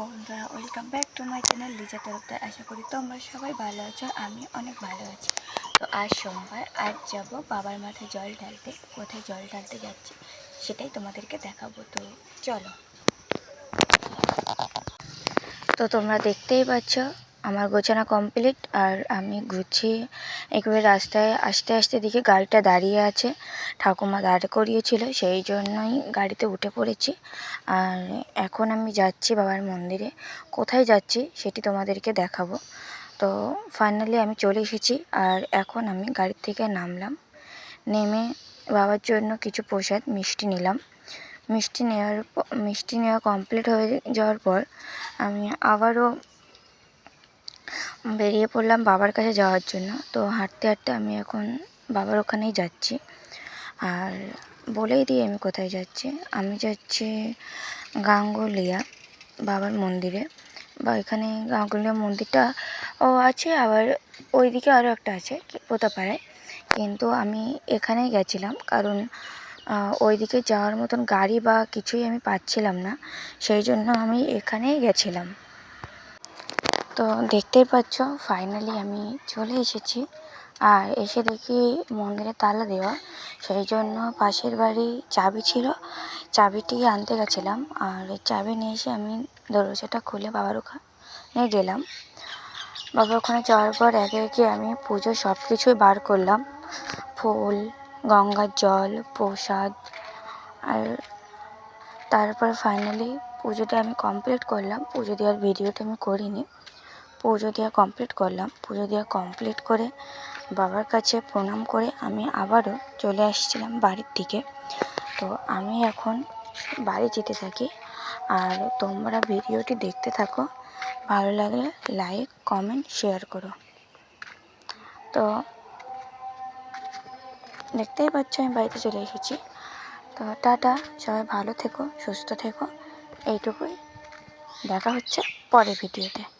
বন্ধুরা welcome back to my channel Liza Tarafdar আশা করি তোমরা সবাই ভালো আছো আমি অনেক ভালো আছি। তো আজ সোমবার, আজ যাব বাবার মাথায় জল ঢালতে, কোথায় জল ঢালতে যাচ্ছি সেটাই তোমাদেরকে দেখাবো। তো চলো। তো তোমরা দেখতেই পাচ্ছ আমার গোছানো কমপ্লিট আর আমি গুছিয়ে একেবারে রাস্তায় আসতে আসতে দেখি গাড়িটা দাঁড়িয়ে আছে। ঠাকুমা দাঁড় করিয়েছিল, সেই জন্যই গাড়িতে উঠে পড়েছি। আর এখন আমি যাচ্ছি বাবার মন্দিরে। কোথায় যাচ্ছি সেটি তোমাদেরকে দেখাবো। তো ফাইনালি আমি চলে এসেছি, আর এখন আমি গাড়ি থেকে নামলাম। নেমে বাবার জন্য কিছু প্রসাদ, মিষ্টি নিলাম। মিষ্টি নেওয়ার মিষ্টি নেওয়া কমপ্লিট হয়ে যাওয়ার পর আমি আবারও বেরিয়ে পড়লাম বাবার কাছে যাওয়ার জন্য। তো হাঁটতে হাঁটতে আমি এখন বাবার ওখানেই যাচ্ছি। আর বলেই দিই আমি কোথায় যাচ্ছি। আমি যাচ্ছি গাঙ্গুলিয়া বাবার মন্দিরে। বা এখানে গাঙ্গুলিয়া মন্দিরটা ও আছে, আবার ওইদিকে আরও একটা আছে পোতাপাড়ায়। কিন্তু আমি এখানেই গেছিলাম, কারণ ওইদিকে যাওয়ার মতন গাড়ি বা কিছুই আমি পাচ্ছিলাম না। সেই জন্য আমি এখানেই গেছিলাম। তো দেখতেই পাচ্ছ ফাইনালি আমি চলে এসেছি। আর এসে দেখি মন্দিরে তালা দেওয়া। সেই জন্য পাশের বাড়ি চাবি ছিল। চাবিটি আনতে গেছিলাম। আর চাবি নিয়ে এসে আমি দরজাটা খুলে বাবার ওখানে গেলাম। বাবার ওখানে যাওয়ার পর একে একে আমি পুজোর সব কিছুই বার করলাম। ফুল, গঙ্গার জল, প্রসাদ, আর তারপর ফাইনালি পুজোটা আমি কমপ্লিট করলাম। পুজো দেওয়ার ভিডিওটা আমি করিনি। পুজো দেওয়া কমপ্লিট করলাম। পুজো দেওয়া কমপ্লিট করে বাবার কাছে প্রণাম করে আমি আবারও চলে আসছিলাম বাড়ির দিকে। তো আমি এখন বাড়ি যেতে থাকি। আর তোমরা ভিডিওটি দেখতে থাকো। ভালো লাগলে লাইক কমেন্ট শেয়ার করো। তো দেখতেই পাচ্ছ আমি বাড়িতে চলে এসেছি। তো টাটা, সবাই ভালো থেকো, সুস্থ থেকো। এইটুকুই। দেখা হচ্ছে পরের ভিডিওতে।